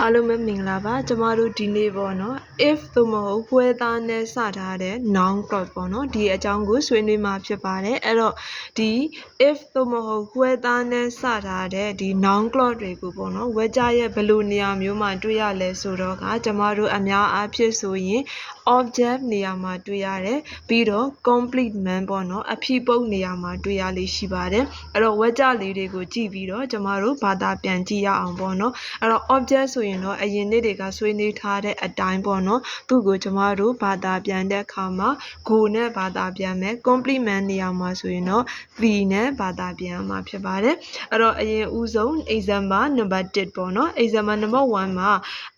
အားလုံးပဲမင်္ဂလာပါကျမတို့ဒီနေ့ပေါ့နော် if သို့မဟုတ်ပွဲသားနဲ့စထားတဲ့ noun clause ပေါ့နော်ဒီအကြောင်းကိုဆွေးနွေးမှာဖြစ်ပါတယ်အဲ့တော့ဒီ if သို့မဟုတ်ပွဲသားနဲ့စထားတဲ့ဒီ noun clause တွေကိုပေါ့နော်ဝေကြရဲ့ဘယ်လိုနေရာမျိုးမှာတွေ့ရလဲဆိုတော့ကကျမတို့အများအားဖြင့်ဆိုရင် object နေရာမှာတွေ့ရတယ်ပြီးတော့ complement ပေါ့နော်အဖြစ်ပုတ်နေရာမှာတွေ့ရလေးရှိပါတယ်အဲ့တော့ဝေကြလေးတွေကိုကြည့်ပြီးတော့ကျမတို့ဘာသာပြန်ကြည့်ရအောင်ပေါ့နော်အဲ့တော့ object ဆိုရင်တော့အရင်နေ့တွေကဆွေးနွေးထားတဲ့အတိုင်းပေါ့နော်သူ့ကိုကျမတို့ဘာသာပြန်တဲ့အခါမှာ go နဲ့ဘာသာပြန်မယ် complement နေရာမှာဆိုရင်တော့ the နဲ့ဘာသာပြန်မှာဖြစ်ပါတယ်အဲ့တော့အရင်ဦးဆုံး example number 1ပေါ့နော် example number 1မှာ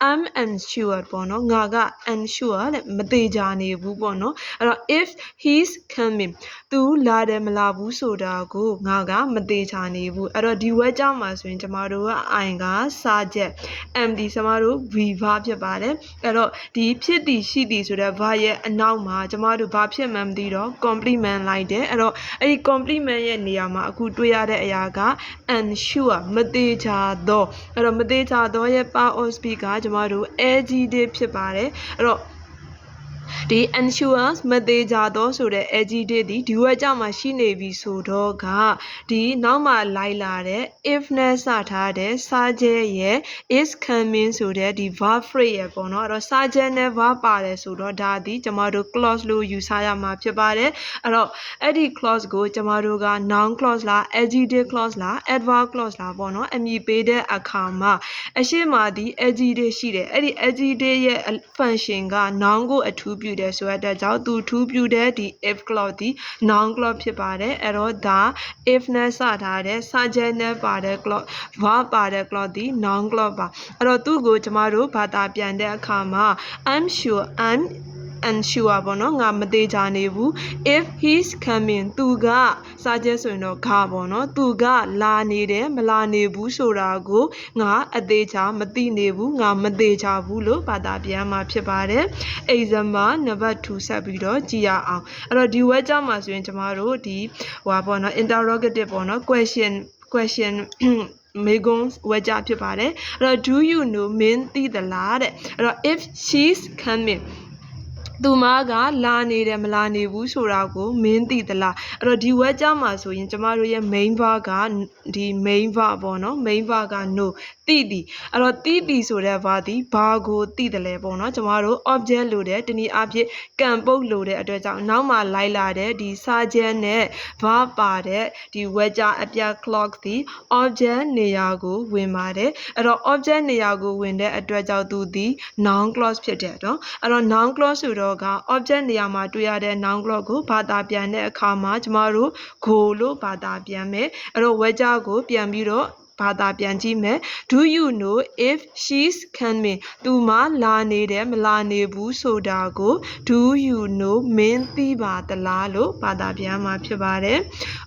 I'm unsure ပေါ့နော်ငါက unsure တဲ့မသေးကြနေဘူးပေါ့နော်အဲ့တော့ if he's coming သူလာတယ်မလာဘူးဆိုတာကိုငါကမသေးချာနေဘူးအဲ့တော့ဒီဝက်ကြမှာဆိုရင်ကျမတို့က I ကစာချက် M ဒီကျမတို့ V verb ဖြစ်ပါတယ်အဲ့တော့ဒီဖြစ်တည်ရှိတည်ဆိုတဲ့ verb ရဲ့အနောက်မှာကျမတို့ဘာဖြစ်မှန်းမသိတော့ complement လိုက်တယ်အဲ့တော့အဲ့ဒီ complement ရဲ့နေရာမှာအခုတွေ့ရတဲ့အရာက unsure မသေးချာတော့အဲ့တော့မသေးချာတော့ရဲ့ power of speak ကကျမတို့ adjective ဖြစ်ပါတယ်အဲ့တော့ ဒီ insurance မသေးကြတော့ဆိုတဲ့ adjective ဒီဒီဝက်ကြမှာရှိနေပြီဆိုတော့ကဒီနောက်မှာလိုက်လာတဲ့ if နဲ့စထားတဲ့စာချက်ရဲ့ is coming ဆိုတဲ့ဒီ verb phrase ရဲ့ပေါ့နော်အဲ့တော့စာချက်နဲ့ verb ပါတယ်ဆိုတော့ဒါဒီကျမတို့ clause လို့ယူဆရမှာဖြစ်ပါတယ်အဲ့တော့အဲ့ဒီ clause ကိုကျမတို့က noun clause လား adjective clause လား adverb clause လားပေါ့နော်အမည်ပေးတဲ့အခါမှာအရှိမဒီ adjective ရှိတယ်အဲ့ဒီ adjective ရဲ့ function က noun ကိုအထူးပြုတယ်ဆိုတဲ့အတွက်ကြောင့်သူထူးပြုတဲ့ဒီ if clause ဒီ noun clause ဖြစ်ပါတယ်အဲ့တော့ဒါ if နဲ့စထားတဲ့ subject နဲ့ပါတဲ့ clause verb ပါတဲ့ clause ဒီ noun clause ပါအဲ့တော့သူ့ကိုကျမတို့ဘာသာပြန်တဲ့အခါမှာ I'm sure I'm unsure ပေါ့နော်ငါမသေးချာနေဘူး if he's coming သူကစာချက်ဆိုရင်တော့ဂါပေါ့နော်သူကလာနေတယ်မလာနေဘူးဆိုတာကိုငါအသေးချာမသိနေဘူးငါမသေးချာဘူးလို့ဘာသာပြန်မှာဖြစ်ပါတယ် example number 2ဆက်ပြီးတော့ကြည့်ရအောင်အဲ့တော့ဒီ web ကြောင့်မှာဆိုရင်ကျမတို့ဒီဟိုပါပေါ့နော် interrogative ပေါ့နော် question question မေကွန်းဝကြဖြစ်ပါတယ်အဲ့တော့ do you know မင်းသိသလားတဲ့အဲ့တော့ if she's coming သူမကလာနေတယ်မလာနေဘူးဆိုတာကိုမင်းသိသလားအဲ့တော့ဒီဝက်ကြမှာဆိုရင်ကျမတို့ရဲ့ main verb ကဒီ main verb ပေါ့နော် main verb က no သိသည်အဲ့တော့သိသည်ဆိုတဲ့ verb ဒီဘာကိုသိတယ်လဲပေါ့နော်ကျမတို့ object လို့တဲ့တနည်းအားဖြင့်ကံပုတ်လို့တဲ့အတွက်ကြောင့်နောက်မှာလိုက်လာတဲ့ဒီစာချက်နဲ့ verb ပါတဲ့ဒီဝက်ကြအပြ clock ဒီ object နေရာကိုဝင်ပါတယ်အဲ့တော့ object နေရာကိုဝင်တဲ့အတွက်ကြောင့်သူဒီ noun clause ဖြစ်တယ်နော်အဲ့တော့ noun clause ဆိုတော့က object နေရာမှာတွေ့ရတဲ့ noun clause ကိုဘာသာပြန်တဲ့အခါမှာ ကျမတို့ go လို့ဘာသာပြန်မယ်အဲ့တော့ဝက်ကြကိုပြန်ပြီးတော့ ဘာသာပြန်ကြည့်မယ် do you know if she's coming သူမလာနေတယ်မလာနေဘူးဆိုတာကို do you know မင်းသိပါသလားလို့ဘာသာပြန်မှာဖြစ်ပါတယ်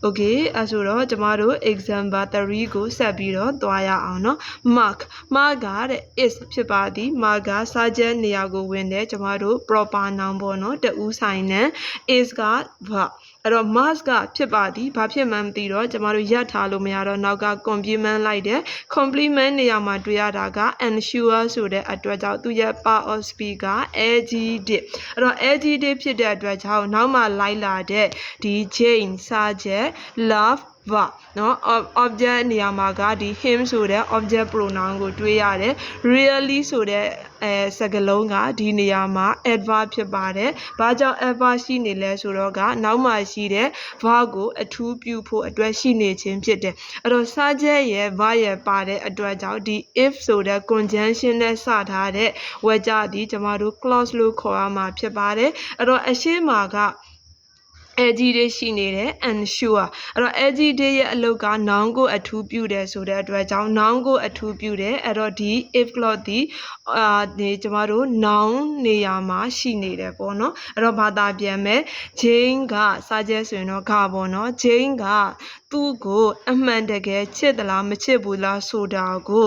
okay အဲဆိုတော့ကျမတို့ example 3ကိုဆက်ပြီးတော့သွားရအောင်เนาะ mark mark ကတဲ့ is ဖြစ်ပါသည် mark ကစာချက်နေရာကိုဝင်တဲ့ကျမတို့ proper noun ပေါ့เนาะတူးဆိုင်နဲ့ is က verb အဲ့တော့ mask ကဖြစ်ပါသည်ဘာဖြစ်မှန်းမသိတော့ကျမတို့ရပ်ထားလို့မရတော့နောက်က complement လိုက်တယ် complement နေရာမှာတွေ့ရတာက ensure ဆိုတဲ့အတွက်ကြောင့်သူရဲ့ power of speak က adjective အဲ့တော့ adjective ဖြစ်တဲ့အတွက်ကြောင့်နောက်မှလိုက်လာတဲ့ဒီ jane စာချက် love verb နော် object နေရာမှာကဒီ him ဆိုတဲ့ object pronoun ကိုတွေးရတယ် really ဆိုတဲ့အဲစကားလုံးကဒီနေရာမှာ adverb ဖြစ်ပါတယ်။ဘာကြောင့် adverb ရှိနေလဲဆိုတော့ကနောက်မှရှိတဲ့ verb ကိုအထူးပြုဖို့အတွက်ရှိနေခြင်းဖြစ်တယ်။အဲ့တော့စာချက်ရဲ့ verb ရဲ့ပါတဲ့အတွက်ကြောင့်ဒီ if ဆိုတဲ့ conjunction နဲ့စထားတဲ့ဝေကြသည်ကျမတို့ clause လို့ခေါ်ရမှာဖြစ်ပါတယ်။အဲ့တော့အရှင်းမှာက edgy တွေရှိနေတယ် unsure အဲ့တော့ edgy တွေရဲ့အလုပ်က noun ကိုအထူးပြုတယ်ဆိုတဲ့အတွက်ကြောင့် noun ကိုအထူးပြုတယ်အဲ့တော့ဒီ if clause ဒီအာဒီကျမတို့ noun နေရာမှာရှိနေတယ်ပေါ့နော်အဲ့တော့ဘာသာပြန်မယ် Jane ကစာချက်ဆိုရင်တော့ကပေါ့နော် Jane ကသူ့ကို အမှန်တကယ်ချစ်သလားမချစ်ဘူးလားဆိုတာကို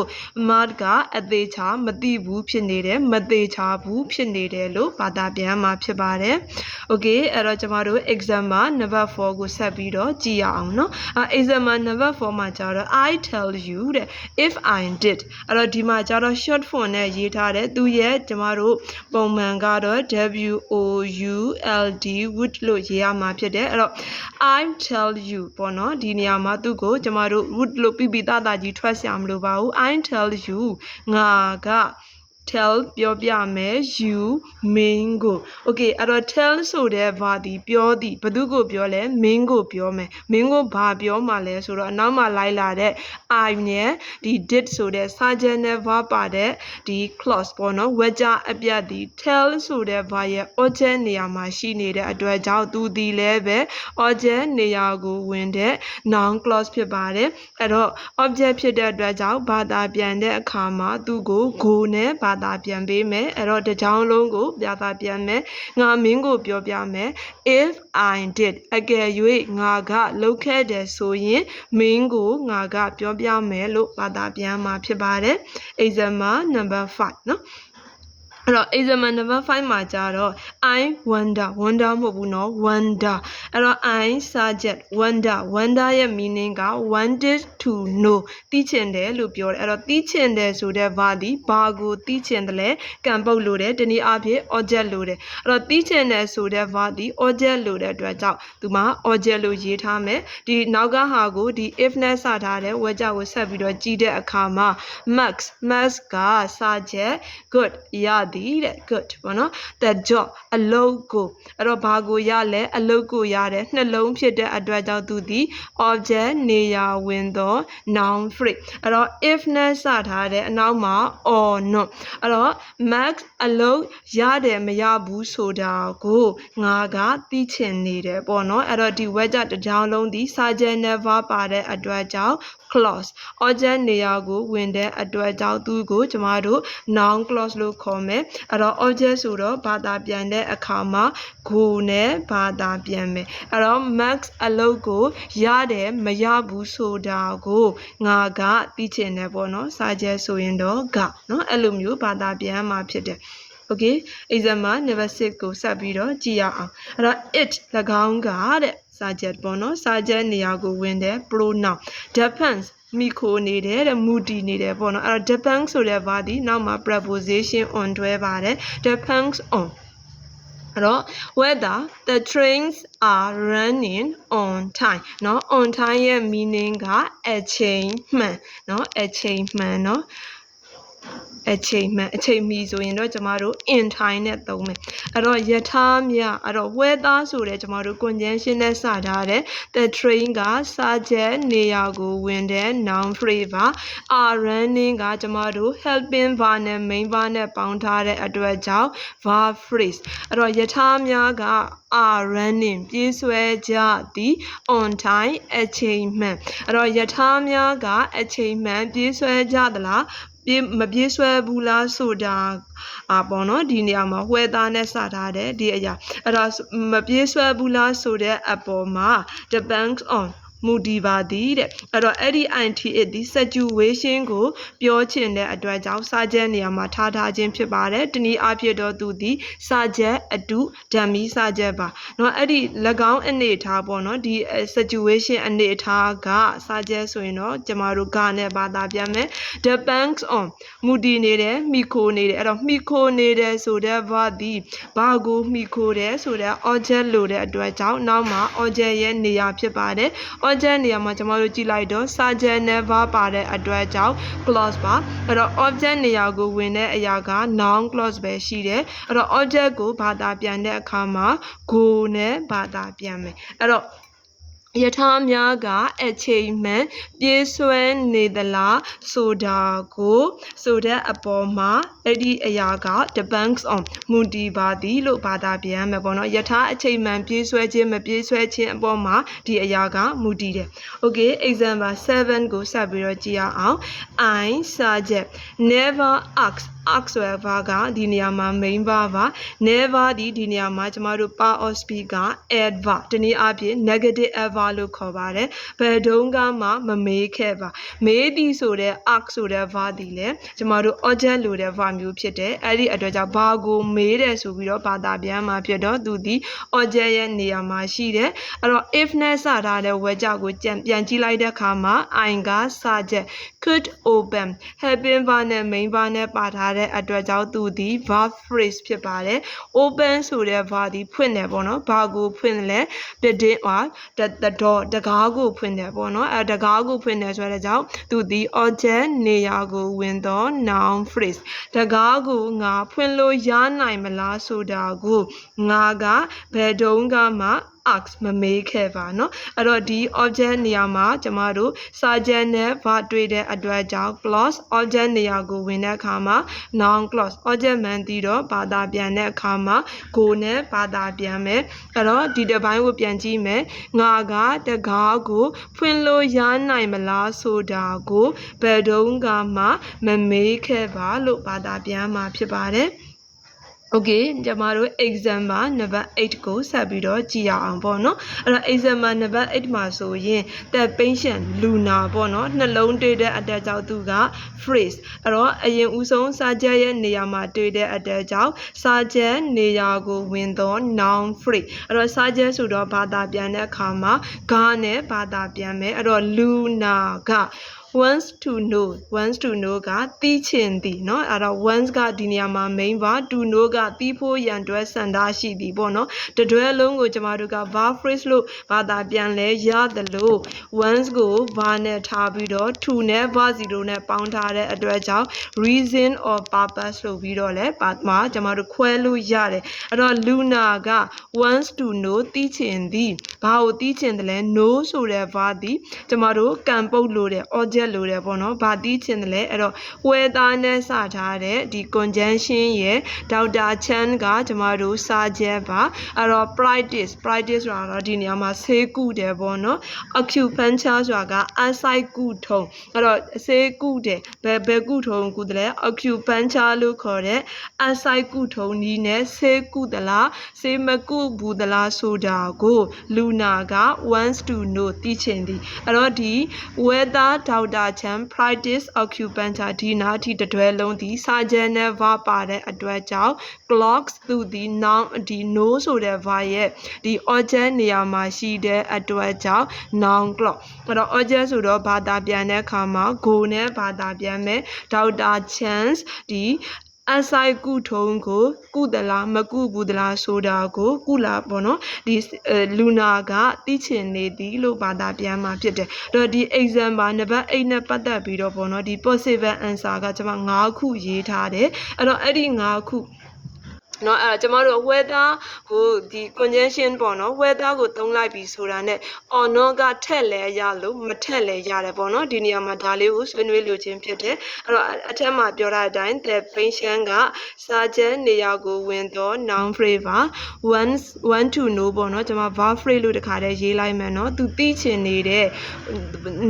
Maud ကအသေးချာမသိဘူးဖြစ်နေတယ်မသေးချာဘူးဖြစ်နေတယ်လို့ဘာသာပြန်မှာဖြစ်ပါတယ်။ Okay အဲ့တော့ကျမတို့ example number 4ကိုဆက်ပြီးတော့ကြည့်ရအောင်နော်။ example number 4မှာကျတော့ I tell you တဲ့ if I did အဲ့တော့ဒီမှာကျတော့ short form နဲ့ရေးထားတယ်သူရဲ့ကျမတို့ပုံမှန်ကတော့ W O U L D would လို့ရေးရမှာဖြစ်တယ်အဲ့တော့ I tell you ပေါ့နော်ဒီနေရာမှာသူ့ကိုကျမတို့ would လို့ပြပြသားသားကြီးထွက်ဆရာမလိုပါဘူး I tell you ငါက tell ပြောပြမယ် you မင်းကို okay အဲ့တော့ tell ဆိုတဲ့ verb ဒီပြောသည်ဘသူကိုပြောလဲမင်းကိုပြောမယ်မင်းကိုဘာပြောမှလဲဆိုတော့အနောက်မှာလိုက်လာတဲ့ I နဲ့ဒီ did ဆိုတဲ့စာချက်နဲ့ verb ပါတဲ့ဒီ clause ပေါ့နော်ဝကြအပြတ်ဒီ tell ဆိုတဲ့ verb ရဲ့ object နေရာမှာရှိနေတဲ့အတွက်ကြောင့်သူဒီလည်းပဲ object နေရာကိုဝင်တဲ့ noun clause ဖြစ်ပါတယ်အဲ့တော့ object ဖြစ်တဲ့အတွက်ကြောင့်ဘာသာပြန်တဲ့အခါမှာသူ့ကို go နဲ့ဘာသာပြန်ပေးမယ်အဲ့တော့တစ်ကြောင်းလုံးကိုဘာသာပြန်မယ်ငါမင်းကိုပြောပြမယ် if i did အကယ်၍ငါကလုပ်ခဲ့တယ်ဆိုရင်မင်းကိုငါကပြောပြမယ်လို့ဘာသာပြန်မှာဖြစ်ပါတယ် exam number 5เนาะ အဲ့တော့ exam number 5မှာကြတော့ I wonder wonder မဟုတ်ဘူးเนาะ wonder အဲ့တော့ I subject wonder wonder ရဲ့ meaning က wanted to know သိချင်တယ်လို့ပြောတယ်အဲ့တော့သိချင်တယ်ဆိုတဲ့ verb ဒီဘာကိုသိချင်တယ်လဲကံပုတ်လို့တယ်တနည်းအားဖြင့် object လို့တယ်အဲ့တော့သိချင်တယ်ဆိုတဲ့ verb ဒီ object လို့တဲ့အတွက်ကြောင့်သူမှာ object လို့ရေးထားမယ်ဒီနောက်ကဟာကိုဒီ if နဲ့စထားတဲ့ word ကိုဆက်ပြီးတော့ကြည့်တဲ့အခါမှာ max max က subject good ရသည် ည်တဲ့ good ပေါ့နော် the job အလုပ်ကိုအဲ့တော့ဘာကိုရလဲအလုပ်ကိုရတယ်နှလုံးဖြစ်တဲ့အတွက်ကြောင့်သူဒီ object နေရာဝင်သော noun phrase အဲ့တော့ if နဲ့စထားတဲ့အနောက်မှာ or not အဲ့တော့ max အလုပ်ရတယ်မရဘူးဆိုတာကိုငါကသိချင်နေတယ်ပေါ့နော်အဲ့တော့ဒီ word တစ်ကြောင်းလုံးဒီ subject never ပါတဲ့အတွက်ကြောင့် clause object နေရာကိုဝင်တဲ့အတွက်ကြောင့်သူကိုကျမတို့ noun clause လို့ခေါ်မယ်အဲ့တော့ object ဆိုတော့ဘာသာပြန်တဲ့အခါမှာ go နဲ့ဘာသာပြန်မယ်အဲ့တော့ max အလုပ်ကိုရတယ်မရဘူးဆိုတာကိုငါကသိချင်တယ်ပေါ့နော်စာချက်ဆိုရင်တော့ကနော်အဲ့လိုမျိုးဘာသာပြန်မှာဖြစ်တယ် okay exam မှာ number 6ကိုဆက်ပြီးတော့ကြည့်ရအောင်အဲ့တော့ it ၎င်းကတဲ့ subject ပေါ့နော် subject နေရာကိုဝင်တဲ့ pronoun depends မိခိုနေတယ်တဲ့မူတည်နေတယ်ပေါ့နော်အဲ့တော့ depends ဆိုတဲ့ verb ဒီနောက်မှာ preposition on တွဲပါတယ် depends on အဲ့တော့ whether the trains are running on time เนาะ on time ရဲ့ meaning ကအချိန်မှန်เนาะအချိန်မှန်เนาะ အချိန်မှန်အချိန်မီဆိုရင်တော့ကျမတို့ in time နဲ့သုံးမယ်အဲ့တော့ယထာမြအဲ့တော့ weather ဆိုတဲ့ကျမတို့ conjunction နဲ့စထားတဲ့ the train က subject နေရာကိုဝင်တဲ့ noun phrase ပါ are running ကကျမတို့ helping verb နဲ့ main verb နဲ့ပေါင်းထားတဲ့အတွက်ကြောင့် verb phrase အဲ့တော့ယထာများက are running ပြေးဆွဲကြသည် on time အချိန်မှန်အဲ့တော့ယထာများကအချိန်မှန်ပြေးဆွဲကြသလား ပြေးမပြေးဆွဲဘူးလားဆိုတာအာပေါ့နော်ဒီနေရာမှာဝဲသားနဲ့စထားတယ်ဒီအရာအဲ့ဒါမပြေးဆွဲဘူးလားဆိုတဲ့အပေါ်မှာ depends on မူတည်ပါသည်တဲ့အဲ့တော့အဲ့ဒီ int it ဒီ situation ကိုပြောချင်တဲ့အတွက်ကြောင့်စာချက်နေရာမှာထားထားခြင်းဖြစ်ပါတယ်တနည်းအားဖြင့်တော့သူဒီစာချက်အတုဓာမီစာချက်ပါเนาะအဲ့ဒီ၎င်းအနေထားပေါ့နော်ဒီ situation အနေထားကစာချက်ဆိုရင်တော့ကျမတို့ကနဲ့ဘာသာပြန်မယ် depends on မူတည်နေတယ်မိခိုနေတယ်အဲ့တော့မိခိုနေတယ်ဆိုတဲ့ verb ဒီဘာကိုမိခိုတယ်ဆိုတဲ့ object လို့တဲ့အတွက်ကြောင့်နောက်မှာ object ရဲ့နေရာဖြစ်ပါတယ် object နေရာမှာကျွန်တော်တို့ကြည့်လိုက်တော့ subject never ပါတဲ့အတွက်ကြောင့် clause ပါအဲ့တော့ object နေရာကိုဝင်တဲ့အရာက noun clause ပဲရှိတယ်အဲ့တော့ object ကိုဘာသာပြန်တဲ့အခါမှာ go နဲ့ဘာသာပြန်မယ်အဲ့တော့ ယထာများကအချိန်မှန်ပြေးဆွဲနေသလားဆိုတာကိုဆိုတဲ့အပေါ်မှာအဲ့ဒီအရာက depends on မူတည်ပါသည်လို့ဘာသာပြန်မယ်ပေါ့နော်ယထာအချိန်မှန်ပြေးဆွဲခြင်းမပြေးဆွဲခြင်းအပေါ်မှာဒီအရာကမူတည်တယ် okay example 7ကိုဆက်ပြီးတော့ကြည့်ရအောင် i subject never ask ask ဆိုတဲ့ verb ကဒီနေရာမှာ main verb ပါ never ဒီဒီနေရာမှာကျမတို့ part of speak က adverb တနည်းအားဖြင့် negative adverb လို့ခေါ်ပါတယ်ဘယ်တုန်းကမှမမေးခဲ့ပါမေးသည်ဆိုတဲ့ ask ဆိုတဲ့ verb ဒီလေကျမတို့ object လို့တဲ့ verb မျိုးဖြစ်တယ်အဲ့ဒီအတွက်ကြောင့်ဘာကိုမေးတယ်ဆိုပြီးတော့ဘာသာပြန်မှာဖြစ်တော့သူဒီ object ရဲ့နေရာမှာရှိတယ်အဲ့တော့ if နဲ့စထားတဲ့ word ကြောင့်ကိုပြန်ပြန်ကြည့်လိုက်တဲ့အခါမှာ i ကစာချက် could open helping verb နဲ့ main verb နဲ့ပါထားတဲ့အတွက်ကြောင့်သူဒီ verb phrase ဖြစ်ပါတယ် open ဆိုတဲ့ verb ဒီဖွင့်တယ်ပေါ့နော်ဘာကိုဖွင့်လဲ the din or the the door တကားကိုဖွင့်တယ်ပေါ့နော်အဲတကားကိုဖွင့်တယ်ဆိုတဲ့ကြောင့်သူဒီ object နေရာကိုဝင်တော့ noun phrase တကားကိုငါဖွင့်လို့ရနိုင်မလားဆိုတာကိုငါကဘယ်တုန်းကမှ ask မမေးခဲ့ပါเนาะအဲ့တော့ဒီ object နေရာမှာကျမတို့ subject နဲ့ verb တွေ့တဲ့အတွက်ကြောင့် clause object နေရာကိုဝင်တဲ့အခါမှာ noun clause object မှန်ပြီးတော့ဘာသာပြန်တဲ့အခါမှာ go နဲ့ဘာသာပြန်မယ်အဲ့တော့ဒီတစ်ပိုင်းကိုပြန်ကြည့်မယ်ငါကတကားကိုဖွင့်လို့ရနိုင်မလားဆိုတာကိုဘယ်တုန်းကမှမမေးခဲ့ပါလို့ဘာသာပြန်မှာဖြစ်ပါတယ် Okay ကျမတို့ exam မှာ number 8ကိုဆက်ပြီးတော့ကြည့်ရအောင်ပေါ့နော်အဲ့တော့ exam မှာ number 8မှာဆိုရင် the patient luna ပေါ့နော်နှလုံးတွေ့တဲ့အတက်ကြောင့်သူက phrase အဲ့တော့အရင်ဦးဆုံးစာချက်ရဲ့နေရာမှာတွေ့တဲ့အတက်ကြောင့်စာချက်နေရာကိုဝင်သော noun phrase အဲ့တော့စာချက်ဆိုတော့ဘာသာပြန်တဲ့အခါမှာဂါနဲ့ဘာသာပြန်မယ်အဲ့တော့ luna က wants to know wants to know ကသိချင်သည်เนาะအဲ့တော့ wants ကဒီနေရာမှာ main ပါ to know ကသိဖို့ရန်တွဲစံတာရှိသည်ပေါ့เนาะတတွဲလုံးကိုကျမတို့က verb phrase လို့ဘာသာပြန်လဲရတယ်လို့ wants ကို verb နဲ့ထားပြီးတော့ to နဲ့ verb zero နဲ့ပေါင်းထားတဲ့အတွက်ကြောင့် reason or purpose လို့ပြီးတော့လဲပါမှာကျမတို့ခွဲလို့ရတယ်အဲ့တော့ Luna က wants to know သိချင်သည်ဘာကိုသိချင်တယ်လဲ know ဆိုတဲ့ verb ဒီကျမတို့ကံပုတ်လို့တဲ့ object လို့တယ်ပေါ့နော်ဘာသိချင်တယ်လဲအဲ့တော့ weather နဲ့စထားတဲ့ဒီ conjunction ရဲ့ဒေါက်တာ chan ကကျမတို့စာချက်ပါအဲ့တော့ practice practice ဆိုတာတော့ဒီနေရာမှာဆေးကုတယ်ပေါ့နော် acupuncture ဆိုတာကအစိုက်ကုထုံအဲ့တော့ဆေးကုတယ်ဘယ်ဘယ်ကုထုံကုတယ်လဲ acupuncture လို့ခေါ်တဲ့အစိုက်ကုထုံနီးနဲ့ဆေးကုသလားဆေးမကုဘူးသလားဆိုတာကို လူနာက wants to know သိချင်သည်အဲ့တော့ဒီ weather ဒေါက်တာချန် practice acupuncture ဒီနာထိတတွဲလုံးဒီစာချက်နဲ့ verb ပါတဲ့အတွက်ကြောင့် clocks သူဒီ noun ဒီ know ဆိုတဲ့ verb ရဲ့ဒီ object နေရာမှာရှိတဲ့အတွက်ကြောင့် noun clock အဲ့တော့ object ဆိုတော့ဘာသာပြန်တဲ့အခါမှာ go နဲ့ဘာသာပြန်မယ်ဒေါက်တာ chance ဒီ အဆိုင်ကုထုံးကိုကုသလားမကုဘူးသလားဆိုတာကိုကုလာပေါ့နော်ဒီလူနာကသိချင်နေသည်လို့ဘာသာပြန်မှာဖြစ်တယ်အဲ့တော့ဒီ exam ပါနံပါတ်8နဲ့ပတ်သက်ပြီးတော့ပေါ့နော်ဒီ possible answer ကကျွန်မ9ခုရေးထားတယ်အဲ့တော့အဲ့ဒီ9ခု เนาะအဲ့ဒါကျမတို့ weather ကိုဒီ conjunction ပေါ့เนาะ weather ကိုသုံးလိုက်ပြီဆိုတာနဲ့ or not ကထက်လဲရလို့မထက်လဲရတယ်ပေါ့เนาะဒီနေရာမှာဒါလေးကိုဆွေးနွေးလို့ခြင်းဖြစ်တယ်အဲ့တော့အထက်မှာပြောထားတဲ့အတိုင်း the patient ကစာချက်နေရာကိုဝင်တော့ noun phrase ပါ once want to know ပေါ့เนาะကျမ verb phrase လို့တခါတည်းရေးလိုက်မယ်เนาะသူသိချင်နေတဲ့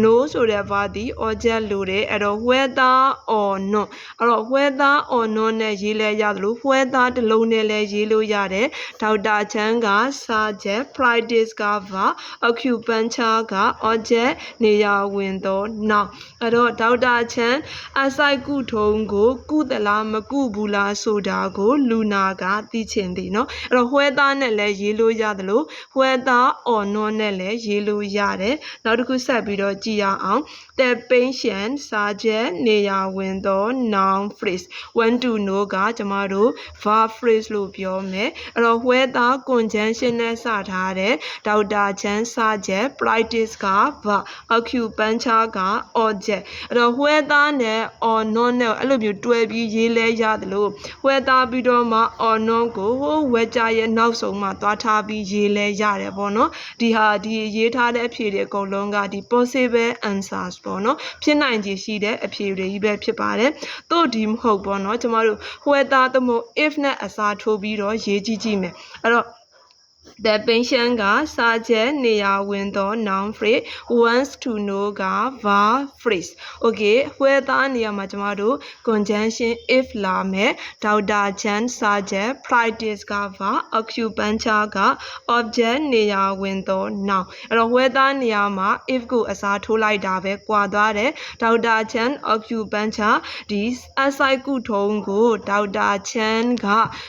know ဆိုတဲ့ verb ဒီ object လို့တယ်အဲ့တော့ whether or not အဲ့တော့ whether or not နဲ့ရေးလဲရတယ်လို့ whether တစ် လုံးနဲ့လည်းရေးလို့ရတယ်ဒေါက်တာချန်းကစာချက် practice က verb acupuncture က object နေရာဝင်တော့ noun အဲ့တော့ဒေါက်တာချန်းအစိုက်ကုထုံးကိုကုသလားမကုဘူးလားဆိုတာကိုလူနာကသိချင်သည်เนาะအဲ့တော့ whether နဲ့လည်းရေးလို့ရတယ်လို့ whether or not နဲ့လည်းရေးလို့ရတယ်နောက်တစ်ခုဆက်ပြီးတော့ကြည့်ရအောင် the patient စာချက်နေရာဝင်တော့ noun phrase want to know ကကျမတို့ verb phrase လို့ပြောမယ်အဲ့တော့ whether conjunction နဲ့စထားတဲ့ဒေါက်တာချန်းစာချက် practice က verb acupuncture က object အဲ့တော့ whether နဲ့ or not နဲ့အဲ့လိုမျိုးတွဲပြီးရေးလဲရတယ်လို့ whether ပြီးတော့မှ or not ကိုဟို weather ရဲ့နောက်ဆုံးမှာသွားထားပြီးရေးလဲရတယ်ပေါ့နော်ဒီဟာဒီရေးထားတဲ့အဖြေတွေအကုန်လုံးကဒီ possible answers ပေါ့နော်ဖြစ်နိုင်ခြေရှိတဲ့အဖြေတွေကြီးပဲဖြစ်ပါတယ်တို့ဒီမဟုတ်ပေါ့နော်ကျမတို့ whether တမို့ if နဲ့အစားထိုးပြီးတော့ရေးကြည့်ကြည့်မယ်အဲ့တော့ the patient ကစာချက်နေရာဝင်သော noun phrase wants to know က verb phrase okay ဝဲသားနေရာမှာကျမတို့ conjunction if လာမယ်ဒေါက်တာချန်စာချက် practice က verb acupuncture က object နေရာဝင်သော noun အဲ့တော့ဝဲသားနေရာမှာ if ကိုအစားထိုးလိုက်တာပဲကွာသွားတယ်ဒေါက်တာချန် acupuncture ဒီအဆိုင်ကုထုံးကိုဒေါက်တာချန်က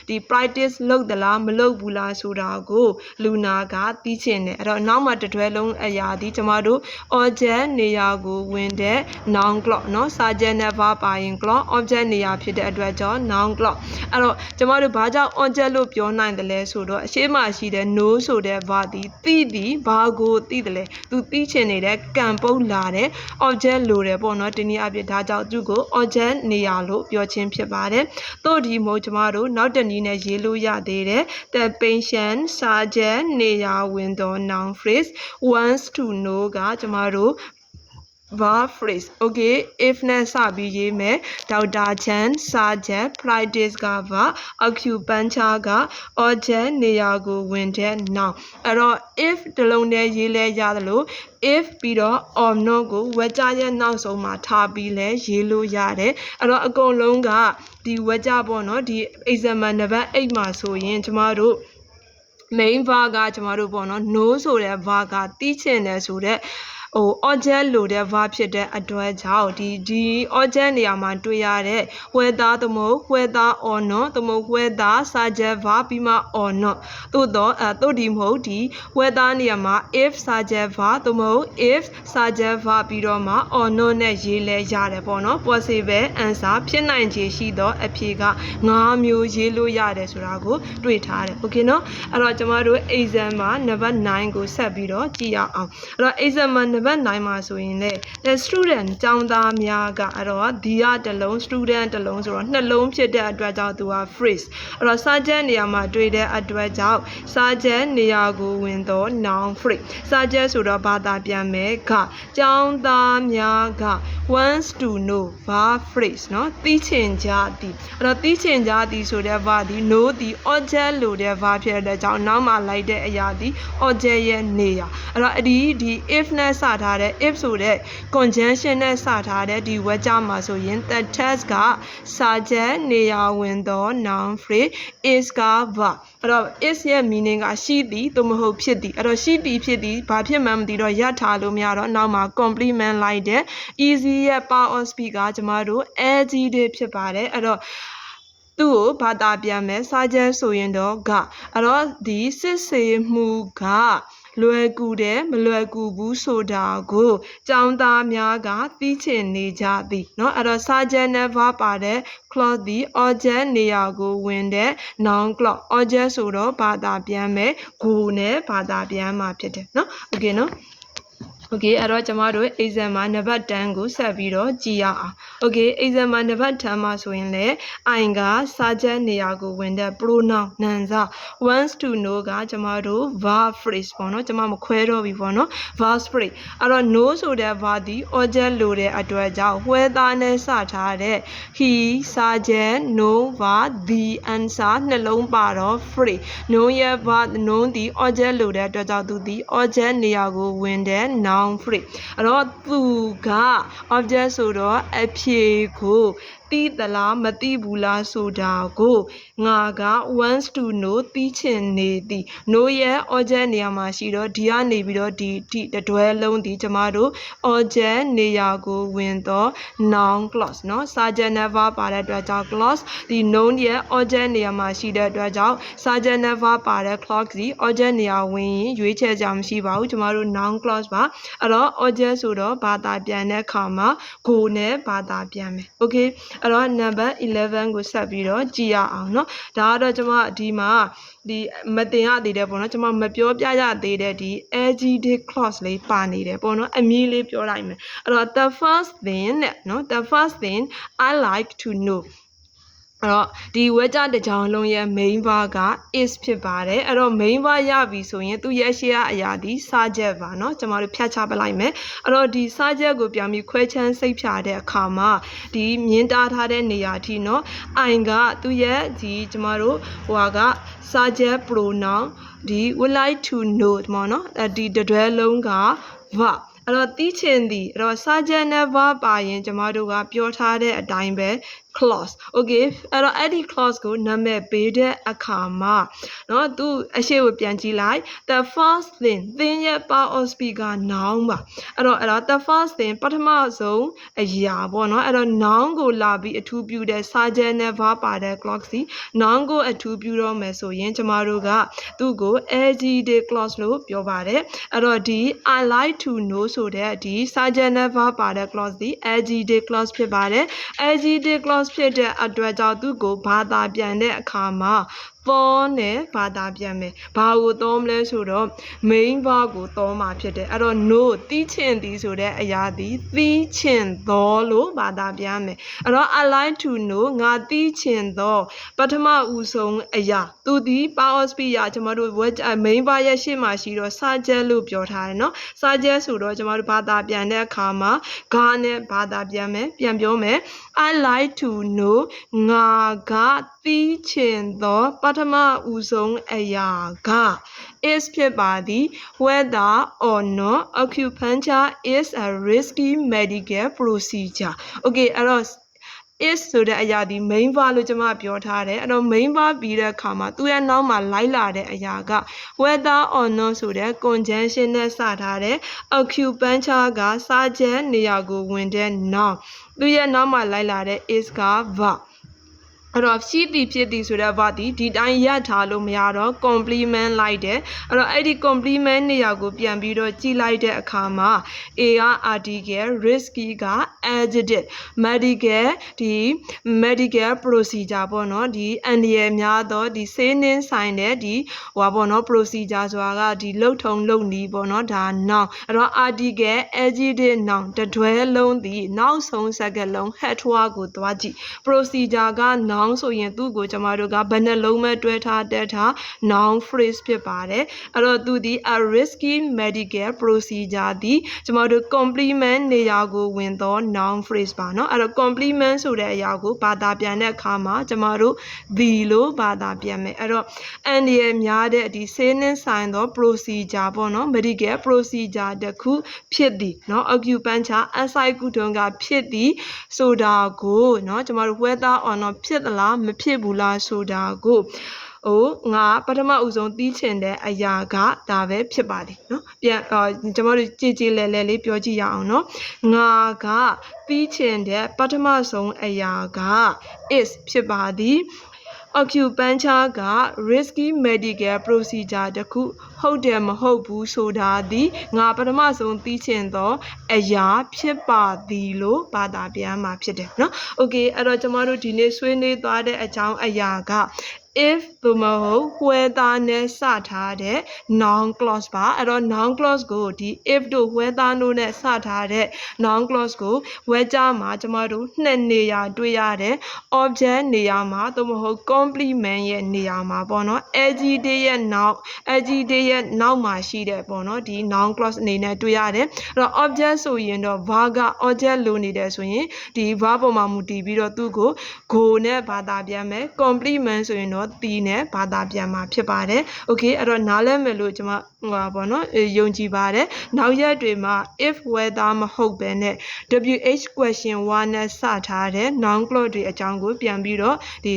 ဒီ practice လုပ်သလားမလုပ်ဘူးလားဆိုတာကိုလူနာကသိချင်တယ်အဲ့တော့နောက်မှတစ်တွဲလုံးအရာဒီကျမတို့ object နေရာကိုဝင်တဲ့ noun clause เนาะစာချက်နဲ့ verb ပါရင် clause object နေရာဖြစ်တဲ့အတွက်ကြောင့် noun clause အဲ့တော့ကျမတို့ဘာကြောင့် object လို့ပြောနိုင်တယ်လဲဆိုတော့အရှိမရှိတဲ့ know ဆိုတဲ့ verb ဒီသိသည်ဘာကိုသိတယ်လဲသူသိချင်နေတဲ့ကံပုတ်လာတဲ့ object လိုတယ်ပေါ့နော်ဒီနည်းအားဖြင့်ဒါကြောင့်သူကို object နေရာလို့ပြောခြင်းဖြစ်ပါတယ်သို့ဒီမို့ကျမတို့နောက်တစ်နည်းနဲ့ရေးလို့ရသေးတယ် the patient စာ ချက်နေရာဝင်သော noun phrase wants to know ကကျမတို့ verb phrase okay if နဲ့စပြီးရေးမယ်ဒေါက်တာချန်စာချက် practice က verb acupuncture က object နေရာကိုဝင်တဲ့ noun အဲ့တော့ if တလုံးနဲ့ရေးလဲရတယ်လို့ if ပြီးတော့ or not ကိုဝကြရဲ့နောက်ဆုံးမှာထားပြီးလဲရေးလို့ရတယ်အဲ့တော့အကုန်လုံးကဒီဝကြပေါ့နော်ဒီ example နံပါတ်8မှာဆိုရင်ကျမတို့ main var ကကျမတို့ပေါ့နော် no ဆိုတဲ့ var ကတီးချင်တယ်ဆိုတဲ့ ဟို object လို့တဲ့ verb ဖြစ်တဲ့အတွက်ကြောင့်ဒီဒီ object နေရာမှာတွေ့ရတဲ့ whether သမုတ် whether or not သမုတ် whether subject verb ပြီးမှ or not သို့တော့အဲသို့ဒီမဟုတ်ဒီ whether နေရာမှာ if subject verb သမုတ် if subject verb ပြီးတော့မှ or not နဲ့ရေးလဲရတယ်ပေါ့နော် possible answer ဖြစ်နိုင်ခြေရှိသောအဖြေက၅မျိုးရေးလို့ရတယ်ဆိုတာကိုတွေ့ထားတယ် okay နော်အဲ့တော့ကျမတို့ exam မှာ number 9ကိုဆက်ပြီးတော့ကြည့်ရအောင်အဲ့တော့ exam မှာnumber 9မှာဆိုရင်လေ the student ကျောင်းသားများကအဲ့တော့ဒီကတစ်လုံး student တစ်လုံးဆိုတော့နှလုံးဖြစ်တဲ့အတွက်ကြောင့်သူက phrase အဲ့တော့စာချက်နေရာမှာတွေ့တဲ့အတွက်ကြောင့်စာချက်နေရာကိုဝင်သော noun phrase စာချက်ဆိုတော့ဘာသာပြန်မယ်ကကျောင်းသားများက wants to know verb phrase เนาะသိချင်ကြသည်အဲ့တော့သိချင်ကြသည်ဆိုတဲ့ verb ဒီ know ဒီ object လို့တဲ့ verb ဖြစ်တဲ့ကြောင့်နောက်မှာလိုက်တဲ့အရာဒီ object ရဲ့နေရာအဲ့တော့အဒီဒီ if နဲ့စ ထားတဲ့ if ဆိုတဲ့ conjunction နဲ့စထားတဲ့ဒီဝက်ကြမှာဆိုရင် the text ကစာချက်နေရာဝင်သော noun phrase is က verb အဲ့တော့ is ရဲ့ meaning ကရှိသည်သို့မဟုတ်ဖြစ်သည်အဲ့တော့ရှိသည်ဖြစ်သည်ဘာဖြစ်မှန်းမသိတော့ရပ်ထားလို့မရတော့နောက်မှာ complement လိုက်တဲ့ easy ရဲ့ power of speak ကကျမတို့ adjective ဖြစ်ပါတယ်အဲ့တော့သူ့ကိုဘာသာပြန်မယ်စာချက်ဆိုရင်တော့ကအဲ့တော့ဒီစစ်စေးမှုက လွယ်ကူတယ်မလွယ်ကူဘူးဆိုတာကိုចောင်းသားများကသိချင်နေကြသည်เนาะအဲ့တော့စာချက်နဲ့ verb ပါတဲ့ clause ဒီ object နေရာကိုဝင်တဲ့ noun clause object ဆိုတော့ဘာသာပြန်မယ်ကိုနဲ့ဘာသာပြန်မှာဖြစ်တယ်เนาะ okay เนาะ okay အဲ့တော့ကျမတို့ exam မှာနံပါတ်10ကိုဆက်ပြီးတော့ကြည့်ရအောင် okay exam မှာနံပါတ်10မှာဆိုရင်လေ i ကစာချက်နေရာကိုဝင်တဲ့ pronoun နာမ်စာ wants to know ကကျမတို့ verb phrase ပေါ့နော်ကျမမခွဲတော့ပြီပေါ့နော် verb phrase အဲ့တော့ know ဆိုတဲ့ verb ဒီ object လို့တဲ့အတွက်ကြောင့် whether နဲ့စထားတဲ့ he စာချက် know verb the answer နှလုံးပါတော့ phrase know ရဲ့ verb know ဒီ object လို့တဲ့အတွက်ကြောင့်သူဒီ object နေရာကိုဝင်တဲ့ noun phrase အဲ့တော့သူက object ဆိုတော့အဖြေကို သိသလားမသိဘူးလားဆိုတာကိုငါက wants to know သိချင်နေသည် know ရဲ့ object နေရာမှာရှိတော့ဒီကနေပြီးတော့ဒီဒီတတွဲလုံးဒီကျမတို့ object နေရာကိုဝင်တော့ noun clause เนาะ subject never ပါတဲ့အတွက်ကြောင့် clause ဒီ known ရဲ့ object နေရာမှာရှိတဲ့အတွက်ကြောင့် subject never ပါတဲ့ clause ဒီ object နေရာဝင်ရင်ရွေးချယ်ကြမရှိပါဘူးကျမတို့ noun clause ပါအဲ့တော့ object ဆိုတော့ဘာသာပြန်တဲ့အခါမှာ go နဲ့ဘာသာပြန်မယ် okay အဲ့တော့ number 11ကိုဆက်ပြီးတော့ကြည့်ရအောင်เนาะဒါကတော့ကျမဒီမှာဒီမတင်ရသေးတယ်ပေါ့နော်ကျမမပြောပြရသေးတဲ့ဒီ adjective clause လေးပါနေတယ်ပေါ့နော်အမည်လေးပြောလိုက်မယ်အဲ့တော့ the first thing တဲ့နော် the first thing i like to know အဲ့တော့ဒီဝဲကြတစ်ကြောင်လုံးရဲ့ main verb က is ဖြစ်ပါတယ်အဲ့တော့ main verb ရပြီဆိုရင်သူ့ရဲ့ရှေ့ကအရာဒီ subject ပါเนาะကျွန်တော်တို့ဖြတ်ချပလိုက်မယ်အဲ့တော့ဒီ subject ကိုပြန်ပြီးခွဲချမ်းစိတ်ဖြာတဲ့အခါမှာဒီမြင်တာထားတဲ့နေရာအထိเนาะ i ကသူ့ရဲ့ဒီကျွန်တော်တို့ဟိုဟာက subject pronoun ဒီ would like to know ဒီမော်နော်အဲဒီတတွဲလုံးက verb အဲ့တော့တီးချင်သည်အဲ့တော့ subject နဲ့ verb ပါရင်ကျမတို့ကပြောထားတဲ့အတိုင်းပဲ clause okay အဲ့တော့အဲ့ဒီ clause ကိုနာမည်ပေးတဲ့အခါမှာเนาะသူအရှိကိုပြန်ကြည့်လိုက် the first thing thing ရဲ့ power of speak က noun ပါအဲ့တော့အဲ့တော့ the first thing ပထမဆုံးအရာပေါ့เนาะအဲ့တော့ noun ကိုလာပြီးအထူးပြုတဲ့ subject နဲ့ verb ပါတဲ့ clause စီ noun ကိုအထူးပြုတော့မယ်ဆိုရင်ကျမတို့ကသူ့ကို adjective clause လို့ပြောပါတယ်အဲ့တော့ဒီ I like to know ဆိုတဲ့ဒီ subject နဲ့ verb ပါတဲ့ clause ဒီ adjective clause ဖြစ်ပါတယ် adjective clause ဖြစ်တဲ့အတွက်ကြောင့်သူ့ကိုဘာသာပြန်တဲ့အခါမှာ for နဲ့ဘာသာပြန်မယ်ဘာကိုသုံးမလဲဆိုတော့ main verb ကိုသုံးမှာဖြစ်တယ်အဲ့တော့ no တီးချင်သည်ဆိုတဲ့အရာသည်သီးချင်သောလို့ဘာသာပြန်မယ်အဲ့တော့ I like to know ငါသီးချင်သောပထမဦးဆုံးအရာသူသည် power of speech ရကျွန်တော်တို့ word main verb ရဲ့ရှေ့မှာရှိတော့ subject လို့ပြောထားတယ်เนาะ subject ဆိုတော့ကျွန်တော်တို့ဘာသာပြန်တဲ့အခါမှာဂါနဲ့ဘာသာပြန်မယ်ပြန်ပြောမယ် I like to know ငါကသီးချင်သောပ ထမဦးဆုံးအရာက is ဖြစ်ပါသည် whether or not acupuncture is a risky medical procedure okay အဲ့တော့ is ဆိုတဲ့အရာဒီ main verb လို့ကျွန်မပြောထားတယ်အဲ့တော့ main verb ပြီးတဲ့အခါမှာသူ့ရဲ့နောက်မှာလိုက်လာတဲ့အရာက whether or not ဆိုတဲ့ conjunction နဲ့စထားတဲ့ acupuncture ကစာချက်နေရာကိုဝင်တဲ့ noun သူ့ရဲ့နောက်မှာလိုက်လာတဲ့ is က verb အဲ့တော့ရှိသည်ဖြစ်သည်ဆိုတဲ့ verb ဒီဒီတိုင်းရပ်ထားလို့မရတော့ complement လိုက်တယ်အဲ့တော့အဲ့ဒီ complement နေရာကိုပြန်ပြီးတော့ကြည့်လိုက်တဲ့အခါမှာ A က article risky က adjective medical ဒီ medical procedure ပေါ့နော်ဒီအန်ဒီရများသောဒီဆေးနှင်းဆိုင်တဲ့ဒီဟိုပါပေါ့နော် procedure ဆိုတာကဒီလှုပ်ထုံလှုပ်နီးပေါ့နော်ဒါ noun အဲ့တော့ article adjective noun တတွဲလုံးဒီနောက်ဆုံးစကားလုံး head to ကိုသွားကြည့် procedure က noun ဆိုရင်သူ့ကိုကျမတို့ကဘယ်နှလုံးမဲ့တွဲထားတက်ထား noun phrase ဖြစ်ပါတယ်အဲ့တော့သူဒီ a risky medical procedure ဒီကျမတို့ complement နေရာကိုဝင်သော noun phrase ပါเนาะအဲ့တော့ complement ဆိုတဲ့အရာကိုဘာသာပြန်တဲ့အခါမှာကျမတို့ the လို့ဘာသာပြန်မယ်အဲ့တော့အန်ဒီရဲ့များတဲ့ဒီ saying ဆိုင်သော procedure ပေါ့เนาะ medical procedure တစ်ခုဖြစ်သည်เนาะ acupuncture အစိုက်ကုထုံးကဖြစ်သည်ဆိုတာကိုเนาะကျမတို့ whether or not ဖြစ်သ လားမဖြစ်ဘူးလားဆိုတာကိုဟိုငါပထမဦးဆုံးတီးချင်တဲ့အရာကဒါပဲဖြစ်ပါတယ်နော်ပြန်အော်ကျွန်တော်တို့ကြည်ကြည်လဲလဲလေးပြောကြည့်ရအောင်နော်ငါကတီးချင်တဲ့ပထမဆုံးအရာက is ဖြစ်ပါသည် acupuncture က risky medical procedure တစ်ခုဟုတ်တယ်မဟုတ်ဘူးဆိုတာသည်ငါပထမဆုံးသိချင်သောအရာဖြစ်ပါသည်လို့ဘာသာပြန်မှာဖြစ်တယ်เนาะ okay အဲ့တော့ကျမတို့ဒီနေ့ဆွေးနွေးသွားတဲ့အကြောင်းအရာက if သို့မဟုတ် whether နဲ့စထားတဲ့ noun clause ပါအဲ့တော့ noun clause ကိုဒီ if တို့ whether တို့နဲ့စထားတဲ့ noun clause ကို whether မှာကျမတို့နှစ်နေရာတွေ့ရတယ် object နေရာမှာသို့မဟုတ် complement ရဲ့နေရာမှာပေါ့နော် adjective ရဲ့နောက် adjective ရဲ့နောက်မှာရှိတဲ့ပေါ့နော်ဒီ noun clause အနေနဲ့တွေ့ရတယ်အဲ့တော့ object ဆိုရင်တော့ verb က object လိုနေတယ်ဆိုရင်ဒီ verb ပေါ်မှာမူတည်ပြီးတော့သူ့ကို go နဲ့ဘာသာပြန်မယ် complement ဆိုရင်တော့ the နဲ့ဘာသာပြန်မှာဖြစ်ပါတယ် okay အဲ့တော့နားလည်မယ်လို့ကျွန်မဟိုပါပေါ့နော်ယုံကြည်ပါတယ်နောက်ရက်တွေမှာ if whether မဟုတ်ဘဲနဲ့ wh question 1နဲ့စထားတဲ့ noun clause တွေအကြောင်းကို ပြန်ပြီးတော့ဒီ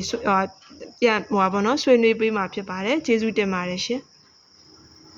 ပြန်ဟိုပါပေါ့နော်ဆွေးနွေးပေးမှာဖြစ်ပါတယ်ကျေးဇူးတင်ပါတယ်ရှင်